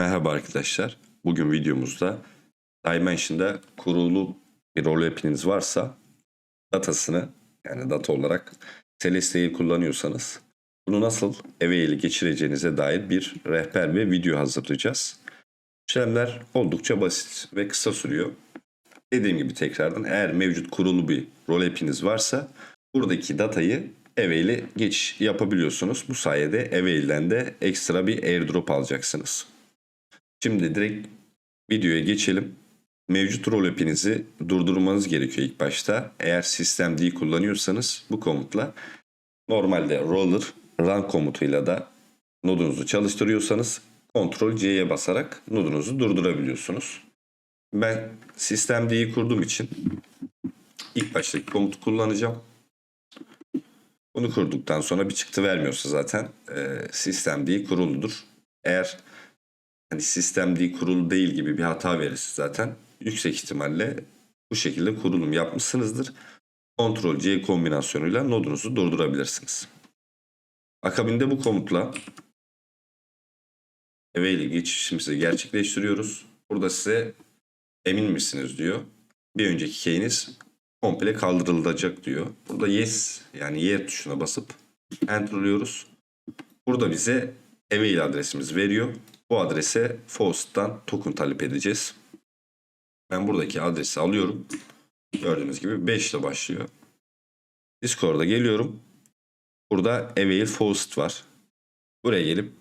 Merhaba arkadaşlar. Bugün videomuzda Dimension'da kurulu bir rol app'iniz varsa datasını yani data olarak Celestia'yı kullanıyorsanız bunu nasıl eve ele geçireceğinize dair bir rehber ve video hazırlayacağız. İşlemler oldukça basit ve kısa sürüyor. Dediğim gibi tekrardan eğer mevcut kurulu bir rol app'iniz varsa buradaki datayı Eveil'e geçiş yapabiliyorsunuz. Bu sayede Eveil'den de ekstra bir airdrop alacaksınız. Şimdi direkt videoya geçelim. Mevcut rol app'inizi durdurmanız gerekiyor ilk başta. Eğer systemd kullanıyorsanız bu komutla normalde roller run komutuyla da nodunuzu çalıştırıyorsanız Ctrl C'ye basarak nodunuzu durdurabiliyorsunuz. Ben systemd'yi kurduğum için ilk baştaki komutu kullanacağım. Bunu kurduktan sonra bir çıktı vermiyorsa zaten e, systemd kuruludur. Eğer hani sistem kurulu değil gibi bir hata verirse zaten yüksek ihtimalle bu şekilde kurulum yapmışsınızdır. Ctrl C kombinasyonuyla nodunuzu durdurabilirsiniz. Akabinde bu komutla eve ile geçişimizi gerçekleştiriyoruz. Burada size emin misiniz diyor. Bir önceki key'iniz komple kaldırılacak diyor. Burada yes yani yer tuşuna basıp enter'lıyoruz. Burada bize email adresimizi veriyor. Bu adrese Faust'tan token talep edeceğiz. Ben buradaki adresi alıyorum. Gördüğünüz gibi 5 ile başlıyor. Discord'a geliyorum. Burada Avail Faust var. Buraya gelip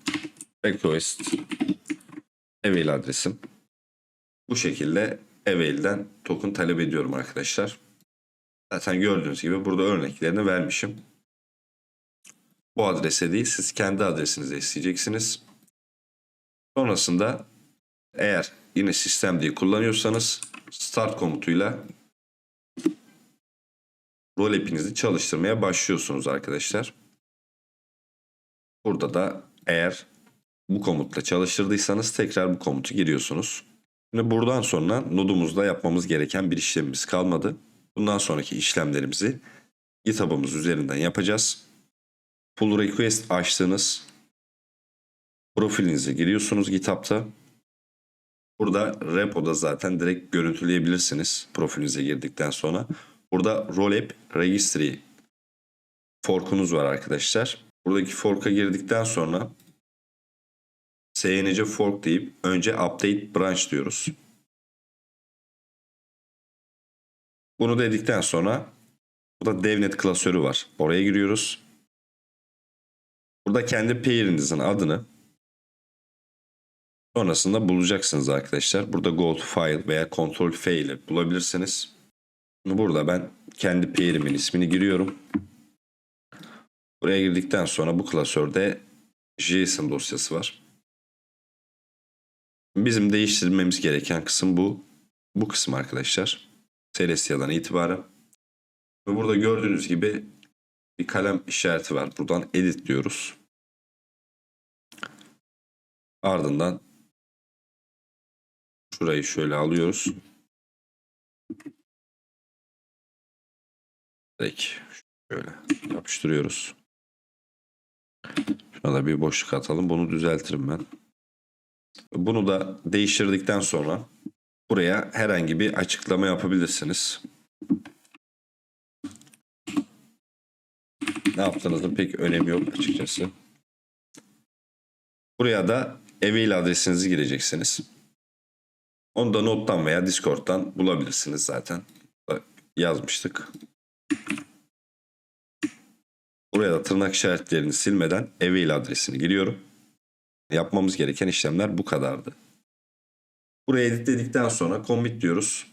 request Avail adresim. Bu şekilde Avail'den token talep ediyorum arkadaşlar. Zaten gördüğünüz gibi burada örneklerini vermişim. Bu adrese değil siz kendi adresinizi isteyeceksiniz. Sonrasında eğer yine sistem diye kullanıyorsanız start komutuyla rol app'inizi çalıştırmaya başlıyorsunuz arkadaşlar. Burada da eğer bu komutla çalıştırdıysanız tekrar bu komutu giriyorsunuz. Şimdi buradan sonra nodumuzda yapmamız gereken bir işlemimiz kalmadı. Bundan sonraki işlemlerimizi GitHub'ımız üzerinden yapacağız. Pull request açtığınız profilinize giriyorsunuz GitHub'ta. Burada repoda zaten direkt görüntüleyebilirsiniz profilinize girdikten sonra. Burada Rollup Registry forkunuz var arkadaşlar. Buradaki fork'a girdikten sonra SNC fork deyip önce update branch diyoruz. Bunu dedikten sonra burada devnet klasörü var. Oraya giriyoruz. Burada kendi pairinizin adını sonrasında bulacaksınız arkadaşlar. Burada go to file veya control f ile bulabilirsiniz. Burada ben kendi pairimin ismini giriyorum. Buraya girdikten sonra bu klasörde JSON dosyası var. Bizim değiştirmemiz gereken kısım bu. Bu kısım arkadaşlar. Celestia'dan itibaren. Ve burada gördüğünüz gibi bir kalem işareti var. Buradan edit diyoruz. Ardından şurayı şöyle alıyoruz. Direkt şöyle yapıştırıyoruz. Şuna da bir boşluk atalım. Bunu düzeltirim ben. Bunu da değiştirdikten sonra buraya herhangi bir açıklama yapabilirsiniz. Ne yaptığınızın pek önemi yok açıkçası. Buraya da e-mail adresinizi gireceksiniz. Onu da nottan veya Discord'dan bulabilirsiniz zaten. Yazmıştık. Buraya da tırnak işaretlerini silmeden e-mail adresini giriyorum. Yapmamız gereken işlemler bu kadardı. Buraya editledikten sonra commit diyoruz.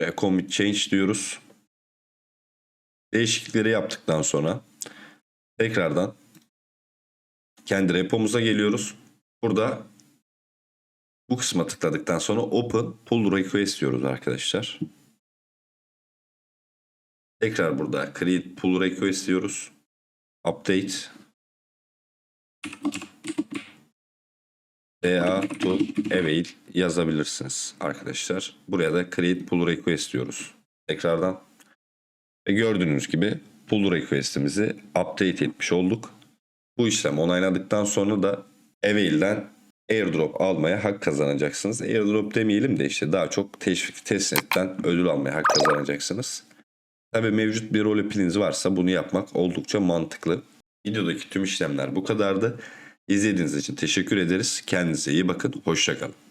Ve commit change diyoruz. Değişiklikleri yaptıktan sonra tekrardan kendi repomuza geliyoruz. Burada bu kısma tıkladıktan sonra open pull request diyoruz arkadaşlar. Tekrar burada create pull request diyoruz. Update DA to avail yazabilirsiniz arkadaşlar. Buraya da create pull request diyoruz. Tekrardan ve gördüğünüz gibi pull request'imizi update etmiş olduk. Bu işlem onayladıktan sonra da Avail'den airdrop almaya hak kazanacaksınız. Airdrop demeyelim de işte daha çok teşvik testnetten ödül almaya hak kazanacaksınız. Tabii mevcut bir rol piliniz varsa bunu yapmak oldukça mantıklı. Videodaki tüm işlemler bu kadardı. İzlediğiniz için teşekkür ederiz. Kendinize iyi bakın. Hoşçakalın.